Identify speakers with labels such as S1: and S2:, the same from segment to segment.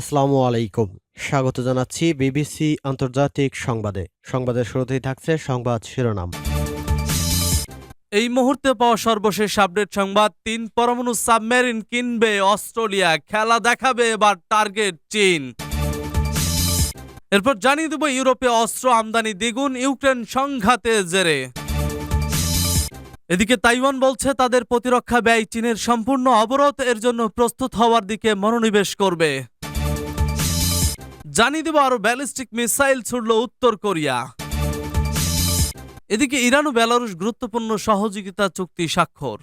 S1: আসসালামু আলাইকুম। স্বাগত জানাচ্ছি বিবিসি আন্তর্জাতিক সংবাদে। সংবাদের শুরুতেই থাকছে সংবাদ শিরোনাম।
S2: এই মুহূর্তে পাওয়া সর্বশেষ আপডেট সংবাদ, তিন পরমাণু সাবমেরিন কিনবে অস্ট্রেলিয়া, খেলা দেখাবে এবার টার্গেট চীন। এরপর জানিয়ে দেব ইউরোপে অস্ত্র আমদানি দ্বিগুণ, ইউক্রেন সংঘাতে জেরে। এদিকে তাইওয়ান বলছে, তাদের প্রতিরক্ষা ব্যয় চীনের সম্পূর্ণ অবরোধ, এর জন্য প্রস্তুত হওয়ার দিকে মনোনিবেশ করবে। জানিয়ে দেব আরও ব্যালিস্টিক মিসাইল ছুড়ল উত্তর কোরিয়া। এদিকে ইরান ও বেলারুশ গুরুত্বপূর্ণ সহযোগিতা চুক্তি স্বাক্ষর।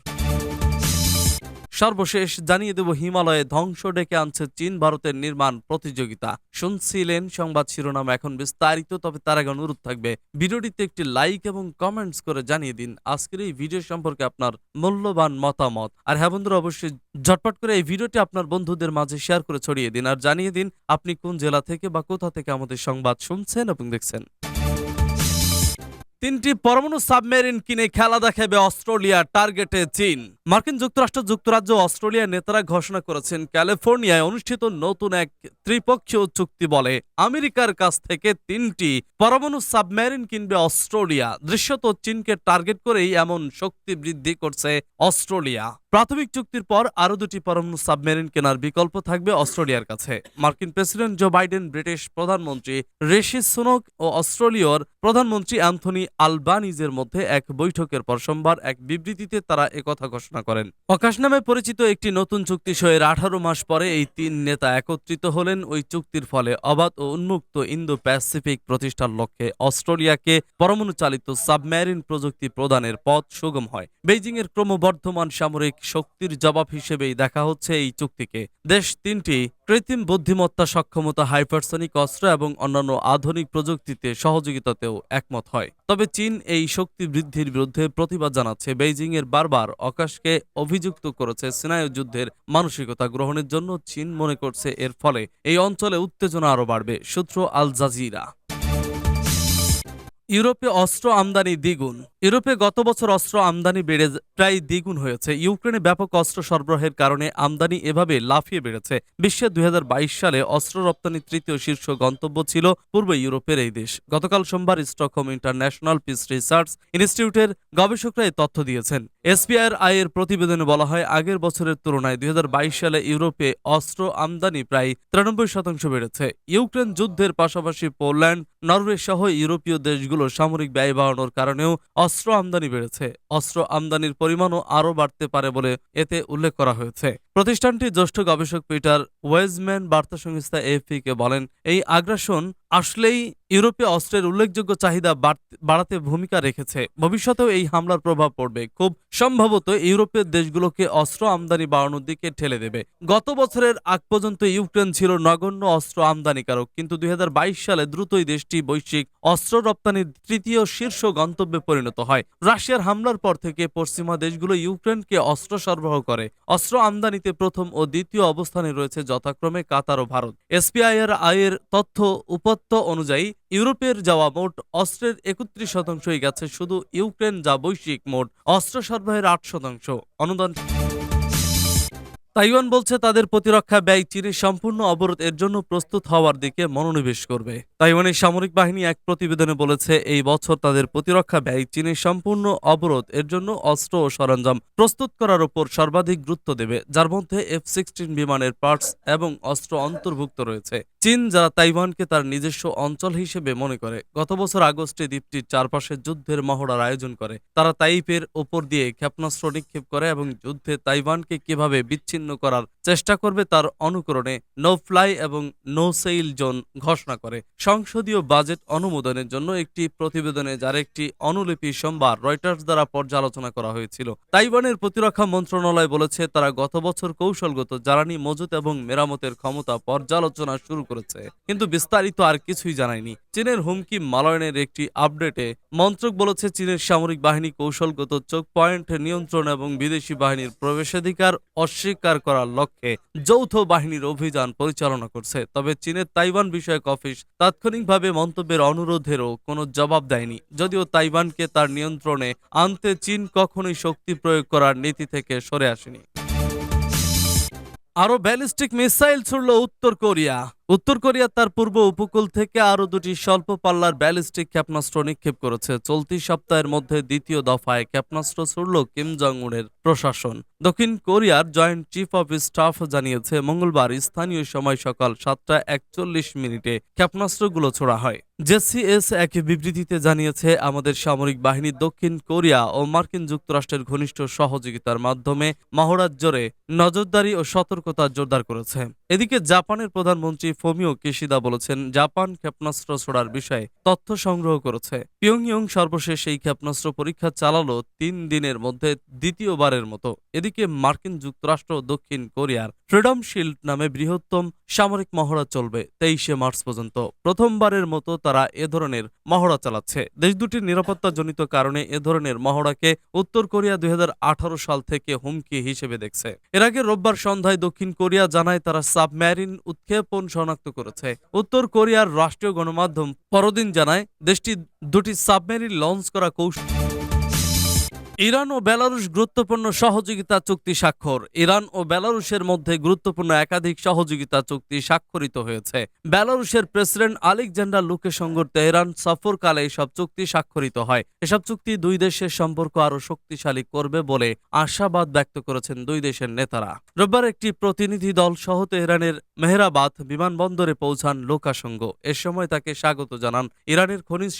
S2: সর্বশেষ জানিয়ে দেব, হিমালয়ে ধ্বংস ডেকে আনছে চীন ভারতের নির্মাণ প্রতিযোগিতা। শুনছিলেন সংবাদ শিরোনাম এখন বিস্তারিত, তবে তার আগে অনুরোধ থাকবে, ভিডিওটিতে একটি লাইক এবং কমেন্টস করে জানিয়ে দিন, আজকের এই ভিডিও সম্পর্কে আপনার মূল্যবান মতামত। আর হ্যাঁ বন্ধুরা, অবশ্যই ঝটপট করে এই ভিডিওটি আপনার বন্ধুদের মাঝে শেয়ার করে ছড়িয়ে দিন, আর জানিয়ে দিন, আপনি কোন জেলা থেকে বা কোথা থেকে আমাদের সংবাদ শুনছেন এবং দেখছেন। তিনটি পরমাণু সাবমেরিন কিনে খেলা দেখাবে অস্ট্রেলিয়া টার্গেটে চীন। মার্কিন যুক্তরাষ্ট্র, যুক্তরাজ্য অস্ট্রেলিয়ার নেতারা ঘোষণা করেছেন, ক্যালিফোর্নিয়ায় অনুষ্ঠিত নতুন এক ত্রিপক্ষীয় চুক্তি বলে। আমেরিকার কাছ থেকে তিনটি পরমাণু সাবমেরিন কিনবে অস্ট্রেলিয়া। দৃশ্যত চীনকে টার্গেট করেই এমন শক্তি বৃদ্ধি করছে অস্ট্রেলিয়া। প্রাথমিক চুক্তির পর আরও দুটি পরমাণু সাবমেরিন কেনার বিকল্প থাকবে অস্ট্রেলিয়ার কাছে। মার্কিন প্রেসিডেন্ট জো বাইডেন, ব্রিটিশ প্রধানমন্ত্রী ঋষি সুনক ও অস্ট্রেলিয়ার প্রধানমন্ত্রী অ্যান্থনি আলবানিজের মধ্যে এক বৈঠকের পর সোমবার এক বিবৃতিতে তারা একথা ঘোষণা করেন। অকাশ নামে পরিচিত একটি নতুন চুক্তি সইয়ের আঠারো মাস পরে এই তিন নেতা একত্রিত হলেন। ওই চুক্তির ফলে অবাধ ও উন্মুক্ত ইন্দো প্যাসিফিক প্রতিষ্ঠার লক্ষ্যে অস্ট্রেলিয়াকে পরমাণু চালিত সাবমেরিন প্রযুক্তি প্রদানের পথ সুগম হয়। বেইজিংয়ের ক্রমবর্ধমান সামরিক শক্তির জবাব হিসেবেই দেখা হচ্ছে এই চুক্তিকে। দেশ তিনটি, কৃত্রিম বুদ্ধিমত্তা, সক্ষমতা, হাইপারসনিক অস্ত্র এবং অন্যান্য আধুনিক প্রযুক্তিতে সহযোগিতাতেও একমত হয়। তবে চীন এই শক্তি বৃদ্ধির বিরুদ্ধে প্রতিবাদ জানাচ্ছে। বেইজিং এর বারবার অকাশকে অভিযুক্ত করেছে স্নায়ু যুদ্ধের মানসিকতা গ্রহণের জন্য চীন মনে করছে। এর ফলে এই অঞ্চলে উত্তেজনা আরও বাড়বে, সূত্র আল জাজিরা। ইউরোপে অস্ত্র আমদানি দ্বিগুণ। ইউরোপে গত বছর অস্ত্র আমদানি বেড়ে প্রায় দ্বিগুণ হয়েছে। ইউক্রেনে ব্যাপক অস্ত্র সরবরাহের কারণে আমদানি এভাবে লাফিয়ে বেড়েছে। বিশ্বে দুই সালে অস্ত্র রপ্তানি তৃতীয় শীর্ষ গন্তব্য ছিল পূর্ব ইউরোপের এই দেশ। গতকাল সোমবার স্টকহোম ইন্টারন্যাশনাল পিস রিসার্চ ইনস্টিটিউটের গবেষকরা এই তথ্য দিয়েছেন। এসপিআর আয়ের প্রতিবেদনে বলা হয়, আগের বছরের তুলনায় দুই হাজার বাইশ সালে ইউরোপে অস্ত্র আমদানি প্রায় তিরানব্বই শতাংশ বেড়েছে। ইউক্রেন যুদ্ধের পাশাপাশি পোল্যান্ড, নরওয়ে সহ ইউরোপীয় দেশগুলোর সামরিক ব্যয় বাড়ানোর কারণেও অস্ত্র আমদানি বেড়েছে। অস্ত্র আমদানির পরিমাণও আরও বাড়তে পারে বলে এতে উল্লেখ করা হয়েছে। প্রতিষ্ঠানটির জ্যেষ্ঠ গবেষক পিটার ওয়েজম্যান বার্তা সংস্থা এফিকে বলেন, এই আগ্রাসন আসলেই ইউরোপে অস্ত্রের উল্লেখযোগ্য চাহিদা বাড়াতে ভূমিকা রেখেছে। ভবিষ্যতেও এই হামলার প্রভাব পড়বে। খুব সম্ভবত ইউরোপের দেশগুলোকে অস্ত্র আমদানি বাড়ানোর দিকে ঠেলে দেবে। গত বছরের আগ পর্যন্ত ইউক্রেন ছিল নগণ্য অস্ত্র আমদানিকারক, কিন্তু দুই সালে দ্রুতই দেশটি বৈশ্বিক অস্ত্র রপ্তানির তৃতীয় শীর্ষ গন্তব্যে পরিণত হয়। রাশিয়ার হামলার পর থেকে পশ্চিমা দেশগুলো ইউক্রেনকে অস্ত্র সরবরাহ করে। অস্ত্র আমদানিতে প্রথম ও দ্বিতীয় অবস্থানে রয়েছে যথাক্রমে কাতার ও ভারত। এসপিআইয়ের আয়ের তথ্য উপত্য অনুযায়ী, ইউরোপের যাওয়া মোট অস্ত্রের একত্রিশ শতাংশই গেছে শুধু ইউক্রেন যা বৈশ্বিক মোট অস্ত্র সরবরাহের আট শতাংশ। অনুদান তাইওয়ান বলছে তাদের প্রতিরক্ষা ব্যয় চীনের সম্পূর্ণ অবরোধ এর জন্য প্রস্তুত হওয়ার দিকে মনোনিবেশ করবে। তাইওয়ানের সামরিক বাহিনী এক প্রতিবেদনে বলেছে, এই বছর তাদের প্রতিরক্ষা ব্যয় চীনের সম্পূর্ণ অবরোধ এর জন্য অস্ত্র ও সরঞ্জাম প্রস্তুত করার উপর সর্বাধিক গুরুত্ব দেবে, যার মধ্যে এফ সিক্সটিন বিমানের পার্টস এবং অস্ত্র অন্তর্ভুক্ত রয়েছে। চীন যারা তাইওয়ানকে তার নিজস্ব অঞ্চল হিসেবে মনে করে, গত বছর আগস্টে দ্বীপটির চারপাশে যুদ্ধের মহড়ার আয়োজন করে। তারা তাইপের ওপর দিয়ে ক্ষেপণাস্ত্র নিক্ষেপ করে এবং যুদ্ধে তাইওয়ানকে কীভাবে বিচ্ছিন্ন করার চেষ্টা করবে তার অনুকরণে নো ফ্লাই এবং নো সেইল জোন ঘোষণা করে। সংসদীয় বাজেট অনুমোদনের জন্য একটি প্রতিবেদনে যার একটি অনুলিপি সোমবার রয়টার্স দ্বারা পর্যালোচনা করা হয়েছিল। তাইওয়ানের প্রতিরক্ষা মন্ত্রণালয় বলেছে, তারা গত বছর কৌশলগত জ্বালানি, মজুত এবং মেরামতের ক্ষমতা পর্যালোচনা শুরু করেছে। কিন্তু বিস্তারিত আর কিছুই জানায়নি। চীনের হুমকি মালয়নের একটি আপডেটে মন্ত্রক বলেছে, চীনের সামরিক বাহিনী কৌশলগত চোখ পয়েন্ট নিয়ন্ত্রণ এবং বিদেশি বাহিনীর প্রবেশাধিকার অস্বীকার করার লক্ষ্যে যৌথ বাহিনীর অভিযান পরিচালনা করছে। তবে চীনের তাইওয়ান বিষয়ক অফিস তাৎক্ষণিকভাবে মন্তব্যের অনুরোধেরও কোনো জবাব দেয়নি। যদিও তাইওয়ানকে তার নিয়ন্ত্রণে আনতে চীন কখনোই শক্তি প্রয়োগ করার নীতি থেকে সরে আসেনি। আরও ব্যালিস্টিক মিসাইল ছুড়ল উত্তর কোরিয়া। উত্তর কোরিয়া তার পূর্ব উপকূল থেকে আরও দুটি স্বল্প পাল্লার ব্যালিস্টিক ক্ষেপণাস্ত্র নিক্ষেপ করেছে। চলতি সপ্তাহের মধ্যে দ্বিতীয় দফায় ক্ষেপণাস্ত্র ছুড়ল কিম জং উনের প্রশাসন। দক্ষিণ কোরিয়ার জয়েন্ট চিফ অফ স্টাফ জানিয়েছে, মঙ্গলবার স্থানীয় সময় সকাল সাতটা একচল্লিশ মিনিটে ক্ষেপণাস্ত্রগুলো ছোড়া হয়। জেসিএস এক বিবৃতিতে জানিয়েছে, আমাদের সামরিক বাহিনী দক্ষিণ কোরিয়া ও মার্কিন যুক্তরাষ্ট্রের ঘনিষ্ঠ সহযোগিতার মাধ্যমে মহড়ার জোরে নজরদারি ও সতর্কতা জোরদার করেছে। এদিকে জাপানের প্রধানমন্ত্রী ফোমিও কিশিদা বলেছেন, জাপান ক্ষেপণাস্ত্র ছোড়ার বিষয়ে তথ্য সংগ্রহ করেছে। পিয়ংইয়ং সর্বশেষ এই ক্ষেপণাস্ত্র পরীক্ষা চালালো তিন দিনের মধ্যে দ্বিতীয়বারের মতো। এদিকে মার্কিন যুক্তরাষ্ট্র দক্ষিণ কোরিয়ার ফ্রিডম শিল্ড নামে বৃহত্তম সামরিক মহড়া চলবে তেইশে মার্চ পর্যন্ত। প্রথমবারের মতো তারা এ ধরনের মহড়া চালাচ্ছে। দেশ দুটির নিরাপত্তাজনিত কারণে এ ধরনের মহড়াকে উত্তর কোরিয়া দুই হাজার আঠারো সাল থেকে হুমকি হিসেবে দেখছে। এর আগে রোববার সন্ধ্যায় দক্ষিণ কোরিয়া জানায় তারা সাবমেরিন উৎক্ষেপণ শনাক্ত করেছে। উত্তর কোরিয়ার রাষ্ট্রীয় গণমাধ্যম পরদিন জানায় দেশটি দুটি সাবমেরিন লঞ্চ করা কৌশল ইরান ও বেলারুশ গুরুত্বপূর্ণ সহযোগিতা চুক্তি স্বাক্ষর। ইরান ও বেলারুশের মধ্যে গুরুত্বপূর্ণ একাধিক সহযোগিতা চুক্তি স্বাক্ষরিত হয়েছে। বেলারুশের প্রেসিডেন্ট আলেকজান্ডার লুকেসঙ্গর তেহরান সফরকালে এসব চুক্তি স্বাক্ষরিত হয়। এসব চুক্তি দুই দেশের সম্পর্ক আরও শক্তিশালী করবে বলে আশাবাদ ব্যক্ত করেছেন দুই দেশের নেতারা। রোববার একটি প্রতিনিধি দল সহ তেহরানের মেহরাবাদ বিমানবন্দরে পৌঁছান লোকাসঙ্গ এ সময় তাকে স্বাগত জানান ইরানের খনিজ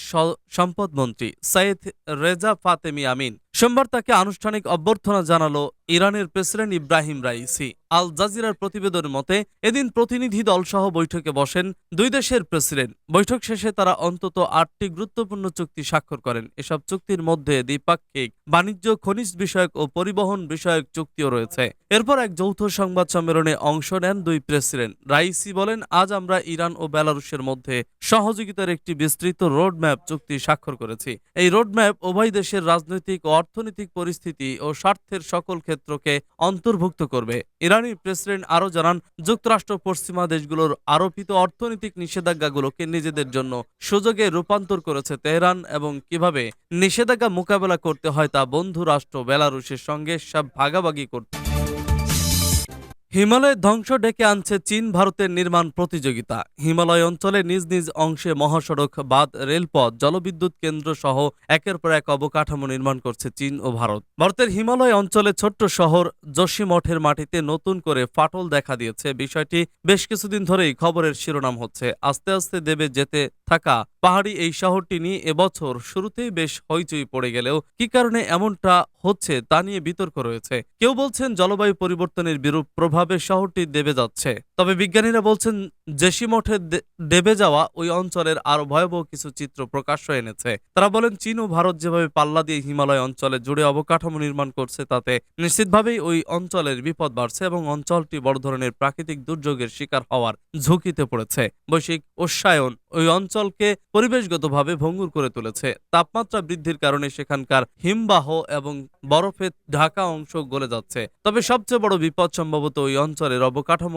S2: সম্পদ মন্ত্রী সাইদ রেজা ফাতেমি আমিন। সোমবার তাকে আনুষ্ঠানিক অভ্যর্থনা জানালো ইরানের প্রেসিডেন্ট ইব্রাহিম রাইসি আল জাজিরার প্রতিবেদনের মতে, এদিন প্রতিনিধি দল সহ বৈঠকে বসেন দুই দেশের প্রেসিডেন্ট। বৈঠক শেষে তারা অন্তত আটটি গুরুত্বপূর্ণ চুক্তি স্বাক্ষর করেন। এসব চুক্তির মধ্যে দ্বিপাক্ষিক বাণিজ্য, খনিজ বিষয়ক ও পরিবহন বিষয়ক চুক্তিও রয়েছে। এরপর এক যৌথ সংবাদ সম্মেলনে অংশ নেন দুই প্রেসিডেন্ট। রাইসি বলেন, আজ আমরা ইরান ও বেলারুশের মধ্যে সহযোগিতার একটি বিস্তৃত রোডম্যাপ চুক্তি স্বাক্ষর করেছি। এই রোডম্যাপ উভয় দেশের রাজনৈতিক ও অর্থনৈতিক পরিস্থিতি ও স্বার্থের সকল ক্ষেত্রকে অন্তর্ভুক্ত করবে। ইরানি প্রেসিডেন্ট আরও জানান, যুক্তরাষ্ট্র পশ্চিমা দেশগুলোর আরোপিত অর্থনৈতিক নিষেধাজ্ঞাগুলোকে নিজেদের জন্য সুযোগে রূপান্তর করেছে তেহরান এবং কীভাবে নিষেধাজ্ঞা মোকাবেলা করতে হয় তা বন্ধু রাষ্ট্র বেলারুশের সঙ্গে সব ভাগাভাগি করতে হিমালয়ের ধ্বংস ডেকে আনছে চীন ভারতের নির্মাণ প্রতিযোগিতা। হিমালয় অঞ্চলে নিজ নিজ অংশে মহাসড়ক, বাঁধ, রেলপথ, জলবিদ্যুৎ কেন্দ্র সহ একের পর এক অবকাঠামো নির্মাণ করছে চীন ও ভারত। ভারতের হিমালয় অঞ্চলে ছোট্ট শহর যোশীমঠের মাটিতে নতুন করে ফাটল দেখা দিয়েছে। বিষয়টি বেশ কিছুদিন ধরেই খবরের শিরোনাম হচ্ছে। আস্তে আস্তে দেবে যেতে থাকা পাহাড়ি এই শহরটি নিয়ে এবছর শুরুতেই বেশ হইচই পড়ে গেলেও কি কারণে এমনটা হচ্ছে তা নিয়ে বিতর্ক রয়েছে। কেউ বলছেন জলবায়ু পরিবর্তনের বিরূপ প্রভাবে শহরটি দেবে যাচ্ছে। তবে বিজ্ঞানীরা বলছেন জেসিমঠের দে- দেবে যাওয়া ওই অঞ্চলের আরও ভয়াবহ কিছু চিত্র প্রকাশ্য এনেছে। তারা বলেন, চীন ও ভারত যেভাবে পাল্লা দিয়ে হিমালয় অঞ্চলে জুড়ে অবকাঠামো নির্মাণ করছে, তাতে নিশ্চিতভাবেই ওই অঞ্চলের বিপদ বাড়ছে এবং অঞ্চলটি বড় ধরনের প্রাকৃতিক দুর্যোগের শিকার হওয়ার ঝুঁকিতে পড়েছে। বৈশ্বিক উষ্ণায়ন ওই অঞ্চলকে পরিবেশগতভাবে ভঙ্গুর করে তুলেছে। তাপমাত্রা বৃদ্ধির কারণে সেখানকার হিমবাহ এবং বরফে ঢাকা অংশ গলে যাচ্ছে। তবে সবচেয়ে বড় বিপদ সম্ভবত ওই অঞ্চলের অবকাঠামো